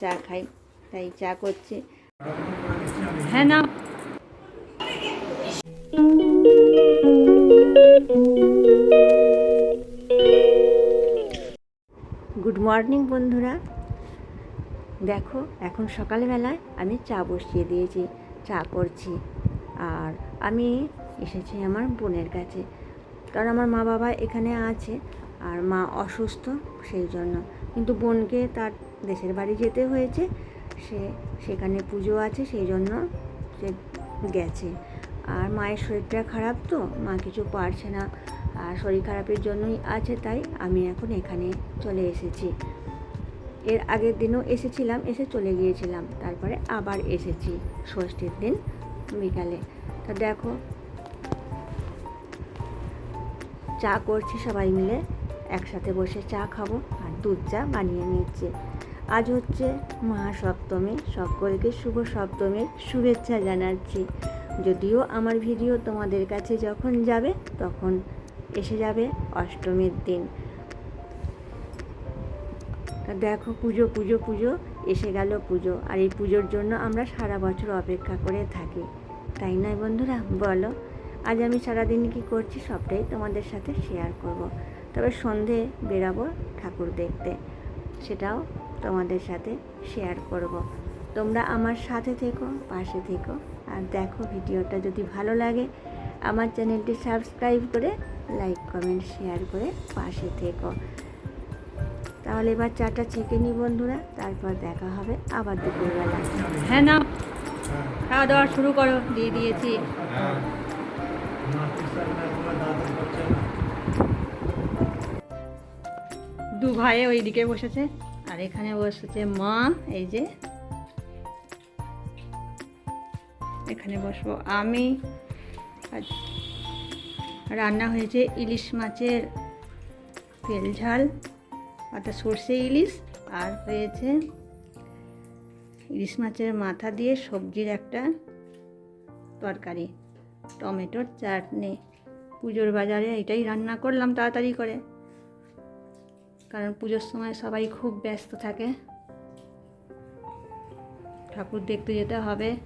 চা খাই, তাই চা করছে। হ্যাঁ না গুড মর্নিং বন্ধুরা। দেখো, এখন সকালবেলায় আমি চা বসিয়ে দিয়েছি, চা করছি। আর আমি এসেছি আমার বোনের কাছে। কারণ আমার মা বাবা এখানে আছে, আর মা অসুস্থ, সেই জন্য। কিন্তু বোনকে তার দেশের বাড়ি যেতে হয়েছে, সে সেখানে পুজো আছে, সেই জন্য সে গেছে। আর মায়ের শরীরটা খারাপ তো, মা কিছু পারছে না। আর শরীর খারাপের জন্যই আছে, তাই আমি এখন এখানে চলে এসেছি। এর আগের দিনও এসেছিলাম, এসে চলে গিয়েছিলাম। তারপরে আবার এসেছি ষষ্ঠীর দিন বিকালে। তা দেখো, চা করছি সবাই মিলে। একসাথে বসে চা খাব আর দুধ চা বানিয়ে নিচ্ছি। আজ হচ্ছে মহাসপ্তমী সকলকে শুভ সপ্তমীর শুভেচ্ছা জানাচ্ছি। যদিও আমার ভিডিও তোমাদের কাছে যখন যাবে, তখন এসে যাবে অষ্টমীর দিন। দেখো পুজো পুজো পুজো, এসে গেল পুজো। আর এই পুজোর জন্য আমরা সারা বছর অপেক্ষা করে থাকি। তাই নয় বন্ধুরা? বলো। আজ আমি সারাদিন কী করছি সবটাই তোমাদের সাথে শেয়ার করব। তবে সন্ধে বেরাবো ঠাকুর দেখতে। সেটাও তোমাদের সাথে শেয়ার করব। তোমরা আমার সাথে থেকো, পাশে থেকো। আর দেখো ভিডিওটা যদি ভালো লাগে, আমার চ্যানেলটি সাবস্ক্রাইব করে লাইক কমেন্ট শেয়ার করে পাশে থেকো। তাহলে এবার চাটা ছেঁকে নিই বন্ধুরা, তারপর দেখা হবে আবার দুপুরবেলা। হ্যাঁ না খাওয়া দাওয়া শুরু করো, দিয়ে দিয়েছি। দু ভাইয়ে ওইদিকে বসেছে। এখানে বসেছে মা, এই যে। এখানে বসবো আমি। রান্না হয়েছে ইলিশ মাছের তেল ঝাল অর্থাৎ সর্ষে ইলিশ, আর হয়েছে ইলিশ মাছের মাথা দিয়ে সবজির একটা তরকারি, টমেটোর চাটনি। পুজোর বাজারে এটাই রান্না করলাম তাড়াতাড়ি করে। কারণ পুজোর সময় সবাই খুব ব্যস্ত থাকে। ঠাকুর দেখতে যেতে হবে।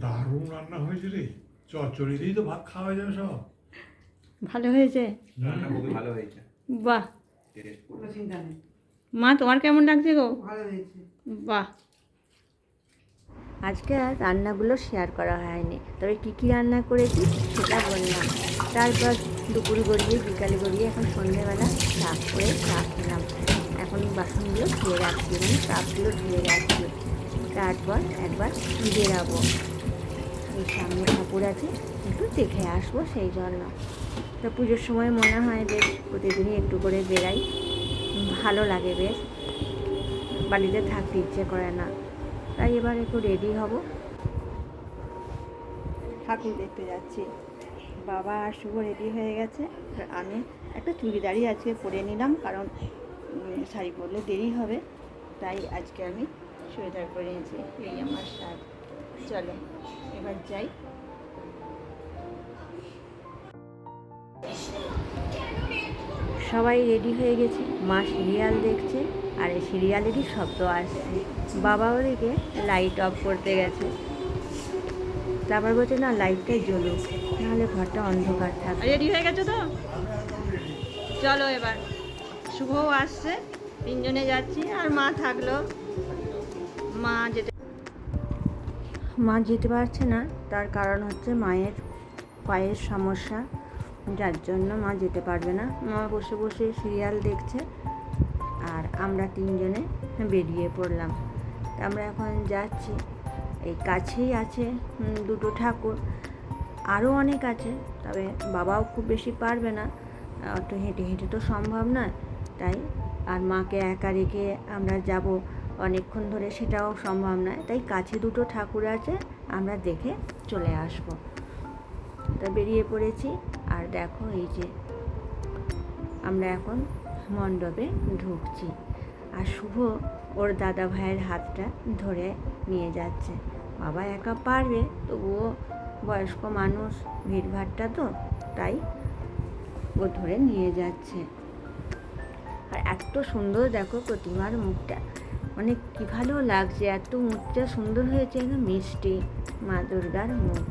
দারুণ রান্না হয়েছে রে। চচ্চড়ি তো ভাত খাওয়া যাবে সব। ভালো হয়েছে? রান্না খুবই ভালো হয়েছে। বাহ। মা তোমার কেমন লাগছে গো? বাহ। আজকে আর রান্নাগুলো শেয়ার করা হয়নি। তবে কী কী রান্না করেছি সেটা বললাম। তারপর দুপুর গড়িয়ে, বিকালে গড়িয়ে এখন সন্ধ্যেবেলা চা করে চা খেলাম। এখন বাসনগুলো ধুয়ে রাখছি মানে কাপগুলো ধুয়ে রাখছি। তারপর একবার বেরাবো। এই সামনে ঠাকুর আছে, একটু দেখে আসব সেই জন্য। তো পুজোর সময় মনে হয় বেশ, প্রতিদিনই একটু করে বেরাই। ভালো লাগে বেশ। বাড়িতে থাকতে ইচ্ছে করে না। তাই এবার একটু রেডি হব। ঠাকুর দেখতে যাচ্ছি। বাবা আর শুভ রেডি হয়ে গেছে। আমি একটা চুড়িদারই আজকে পরে নিলাম, কারণ শাড়ি পরলে দেরি হবে। তাই আজকে আমি চুড়িদার পরে নিয়েছি এই আমার শাড়ি। চলো, এবার যাই। সবাই রেডি হয়ে গেছে। মা সিরিয়াল দেখছে আর এই সিরিয়ালেরই শব্দ আসছে। বাবা ওদিকে লাইট অফ করতে গেছে। তারপর বলছে না লাইটটাই জ্বলুক নাহলে ঘরটা অন্ধকার থাকবে রেডি হয়ে গেছো তো? চলো এবার। শুভও আসছে। তিনজনে যাচ্ছি আর মা থাকল। মা যেতে মা যেতে পারছে না। তার কারণ হচ্ছে মায়ের পায়ের সমস্যা। যার জন্য মা যেতে পারবে না। মা বসে বসে সিরিয়াল দেখছে আর আমরা তিনজনে বেরিয়ে পড়লাম। আমরা এখন যাচ্ছি। এই কাছেই আছে দুটো ঠাকুর। আরও অনেক আছে, তবে বাবাও খুব বেশি পারবে না। অত হেঁটে হেঁটে তো সম্ভব নয়, তাই আর মাকে একা রেখে আমরা যাব অনেকক্ষণ ধরে সেটাও সম্ভব নয়। তাই কাছে দুটো ঠাকুর আছে, আমরা দেখে চলে আসব। তা বেরিয়ে পড়েছি। আর দেখো এই যে আমরা এখন মণ্ডপে ঢুকছি। আর শুভ ওর দাদা ভাইয়ের হাতটা ধরে নিয়ে যাচ্ছে। বাবা একা পারবে, তবুও বয়স্ক মানুষ, ভিড়ভাড়টা তো তাই ও ধরে নিয়ে যাচ্ছে। আর এত সুন্দর দেখো প্রতিমার মুখটা। মানে কি ভালো লাগছে, এত মুখটা সুন্দর হয়েছে মিষ্টি, মা দুর্গার মুখ।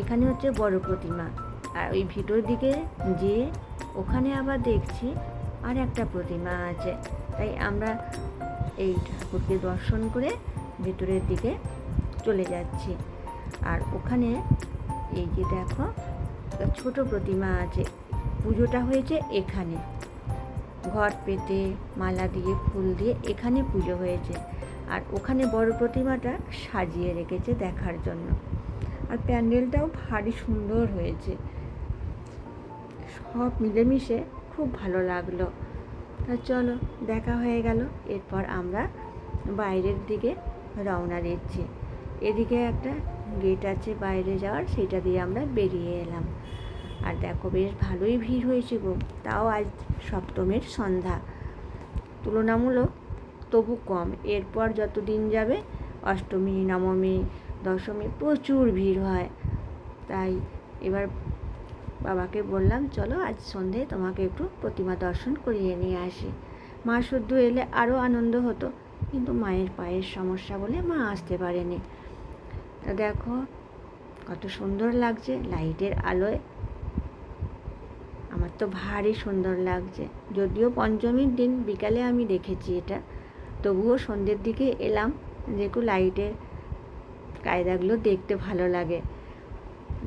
এখানে হচ্ছে বড় প্রতিমা। আর ওই ভিতর দিকে যে ওখানে আবার দেখছি আর একটা প্রতিমা আছে। তাই আমরা এই ঠাকুরকে দর্শন করে ভেতরের দিকে চলে যাচ্ছি। আর ওখানে এই যে দেখো ছোট প্রতিমা আছে। পুজোটা হয়েছে এখানে। ঘট পেতে, মালা দিয়ে, ফুল দিয়ে এখানে পুজো হয়েছে। আর ওখানে বড় প্রতিমাটা সাজিয়ে রেখেছে দেখার জন্য। আর প্যান্ডেলটাও ভারী সুন্দর হয়েছে। সব মিলেমিশে খুব ভালো লাগল। তা চলো, দেখা হয়ে গেল। এরপর আমরা বাইরের দিকে রওনা দিচ্ছি। এদিকে একটা গেট আছে বাইরে যাওয়ার, সেটা দিয়ে আমরা বেরিয়ে এলাম। আর দেখো, বেশ ভালোই ভিড় হয়েছে গো। তাও আজ সপ্তমীর সন্ধ্যা। তুলনামূলক তবু কম। এরপর যত দিন যাবে, অষ্টমী, নবমী, দশমী, প্রচুর ভিড় হয়। তাই এবার বাবাকে বললাম, চলো আজ সন্ধে তোমাকে একটু প্রতিমা দর্শন করিয়ে নিয়ে আসি। মা শুদ্ধ এলে আরও আনন্দ হতো, কিন্তু মায়ের পায়ের সমস্যা বলে মা আসতে পারেনি। তা দেখো কত সুন্দর লাগছে লাইটের আলোয়। আমার তো ভারী সুন্দর লাগছে। যদিও পঞ্চমীর দিন বিকালে আমি দেখেছি এটা, তবুও সন্ধ্যের দিকে এলাম যে একটু লাইটের কায়দাগুলো দেখতে ভালো লাগে।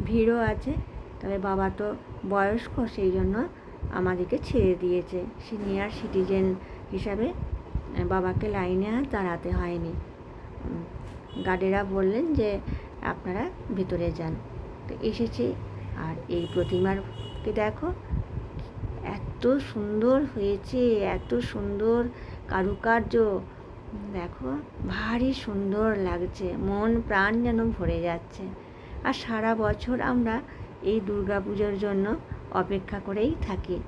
ভিড়ও আছে তবে বাবা তো বয়স্ক, সেই জন্য আমাদেরকে ছেড়ে দিয়েছে। সিনিয়র সিটিজেন হিসাবে বাবাকে লাইনে আর দাঁড়াতে হয়নি। গার্ডেরা বললেন যে আপনারা ভিতরে যান। তো এসেছি আর এই প্রতিমারকে দেখো, এত সুন্দর হয়েছে, এত সুন্দর কারুকার্য। দেখো, ভারী সুন্দর লাগছে, মন প্রাণ যেন ভরে যাচ্ছে। আর সারা বছর আমরা এই পুজোর জন্য অপেক্ষা করেই থাকি।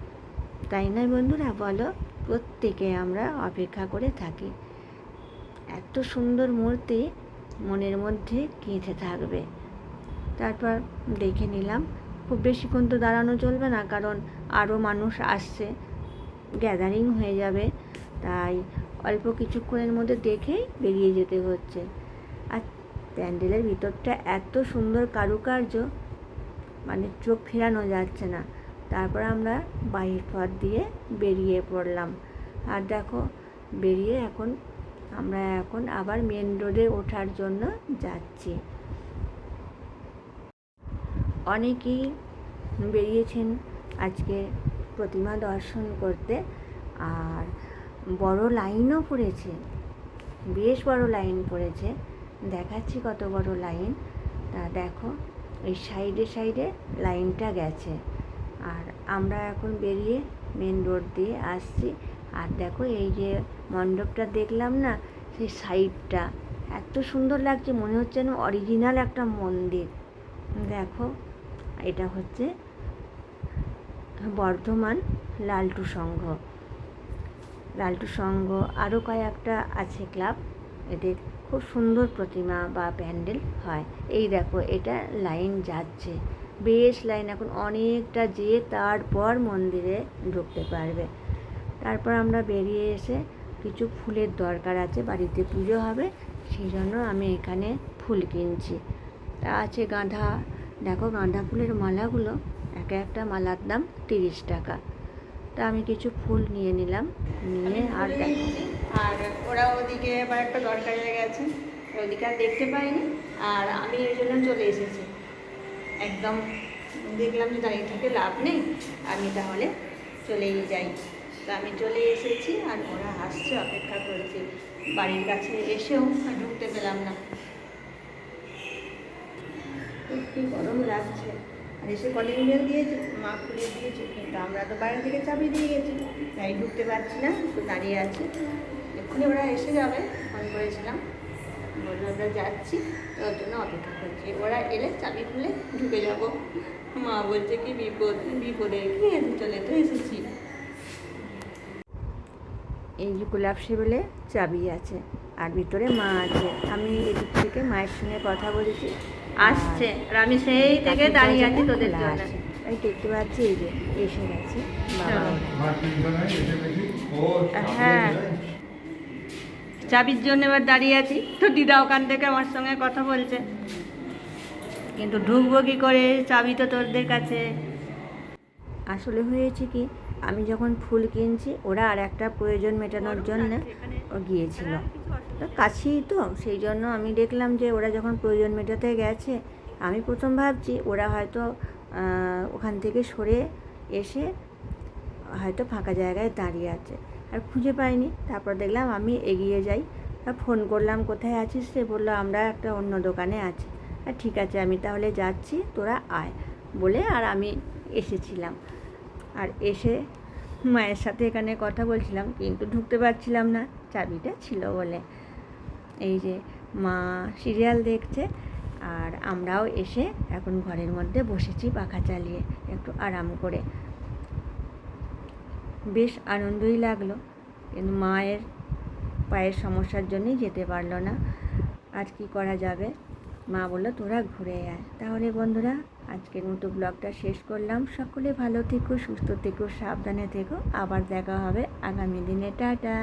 তাই না বন্ধুরা, বলো, প্রত্যেকে আমরা অপেক্ষা করে থাকি। এত সুন্দর মূর্তি মনের মধ্যে গেঁথে থাকবে। তারপর দেখে নিলাম, খুব বেশিক্ষণ তো দাঁড়ানো চলবে না, কারণ আরও মানুষ আসছে গ্যাদারিং হয়ে যাবে। তাই অল্প কিছুক্ষণের মধ্যে দেখেই বেরিয়ে যেতে হচ্ছে। আর প্যান্ডেলের ভিতরটা এত সুন্দর কারুকার্য মানে চোখ ফেরানো যাচ্ছে না। তারপর আমরা বাহির পথ দিয়ে বেরিয়ে পড়লাম। আর দেখো, বেরিয়ে এখন আমরা এখন আবার মেন রোডে ওঠার জন্য যাচ্ছি। অনেকেই বেরিয়েছেন আজকে প্রতিমা দর্শন করতে। আর বড় লাইনও পড়েছে। বেশ বড় লাইন পড়েছে। দেখাচ্ছি কত বড় লাইন। তা দেখো এই সাইডে সাইডে লাইনটা গেছে। আর আমরা এখন বেরিয়ে মেন রোড দিয়ে আসছি। আর দেখো এই যে মণ্ডপটা দেখলাম না, সেই সাইডটা। এত সুন্দর লাগছে, মনে হচ্ছে যেন অরিজিনাল একটা মন্দির। দেখো, এটা হচ্ছে বর্ধমান লালটু সংঘ। লালটু সংঘ আরও কয়েকটা আছে ক্লাব, এদের খুব সুন্দর প্রতিমা বা প্যান্ডেল হয়। এই দেখো, এটা লাইন যাচ্ছে। বেশ লাইন, এখন অনেকটা যেয়ে তারপর মন্দিরে ঢুকতে পারবে। তারপর আমরা বেরিয়ে এসে কিছু ফুলের দরকার আছে, বাড়িতে পুজো হবে সেই জন্য আমি এখানে ফুল কিনছি। তা আছে গাঁদা দেখো গাঁদা ফুলের মালাগুলো, এক একটা মালার দাম তিরিশ টাকা। তা আমি কিছু ফুল নিয়ে নিলাম, নিয়ে আর দেখো আর ওরা ওদিকে আবার একটা দরকারে গেছে, ওদিকে আর দেখতে পাইনি, আর আমি এই জন্য চলে এসেছি। একদম দেখলাম যে দাঁড়িয়ে থেকে লাভ নেই, আমি তাহলে চলেই যাই। তো আমি চলে এসেছি আর ওরা আসছে, অপেক্ষা করেছি। বাড়ির কাছে এসেও ঢুকতে পেলাম না। কি গরম লাগছে। এসে কলিং বেল দিয়েছে, মা খুলে দিয়েছে, কিন্তু আমরা তো বাইরে থেকে চাবি দিয়ে গেছি। তাই ঢুকতে পারছি না একটু দাঁড়িয়ে আছি। এক্ষুনি ওরা এসে যাবে ফোন করেছিলাম বলল আমরা যাচ্ছি ওর জন্য অপেক্ষা করছি। ওরা এলে চাবি খুলে ঢুকে যাব। মা বলছে, কি বিপদ বিপদে, কি চলে তো এসেছি। এই যে গোলাপ সেবেলে চাবি আছে, আর ভিতরে মা আছে। আমি এদিক থেকে মায়ের সঙ্গে কথা বলেছি। আসছে। আর আমি সেই থেকে দাঁড়িয়ে আছি তোদের জন্য। এই দেখতে পাচ্ছি এই যে এসে গেছে হ্যাঁ। চাবির জন্য এবার দাঁড়িয়ে আছি। তো দিদা ওখান থেকে আমার সঙ্গে কথা বলছে। কিন্তু ঢুকবো কি করে? চাবি তো তোরদের কাছে। আসলে হয়েছে কি আমি যখন ফুল কিনছি ওরা আর একটা প্রয়োজন মেটানোর জন্য গিয়েছিল। তো কাছেই তো সেই জন্য আমি দেখলাম যে ওরা যখন প্রয়োজন মেটাতে গেছে আমি প্রথম ভাবছি ওরা হয়তো ওখান থেকে সরে এসে হয়তো ফাঁকা জায়গায় দাঁড়িয়ে আছে। আর খুঁজে পাইনি। তারপর দেখলাম আমি এগিয়ে যাই। ফোন করলাম কোথায় আছিস? সে বলল আমরা একটা অন্য দোকানে আছি। আর ঠিক আছে আমি তাহলে যাচ্ছি তোরা আয়। বলে আর আমি এসেছিলাম। আর এসে মায়ের সাথে এখানে কথা বলছিলাম, কিন্তু ঢুকতে পারছিলাম না, চাবিটা ছিল বলে। এই যে মা সিরিয়াল দেখছে, আর আমরাও এসে এখন ঘরের মধ্যে বসেছি পাখা চালিয়ে, একটু আরাম করে। বেশ আনন্দই লাগল, কিন্তু মায়ের পায়ের সমস্যার জন্যই যেতে পারল না। আজ কি করা যাবে? মা বলল, তোরা ঘুরে আয়। তাহলে বন্ধুরা আজকের মতো ব্লগটা শেষ করলাম। সকলে ভালো থেকো, সুস্থ থেকো, সাবধানে থেকো। আবার দেখা হবে। আগামী দিনে, টাটা।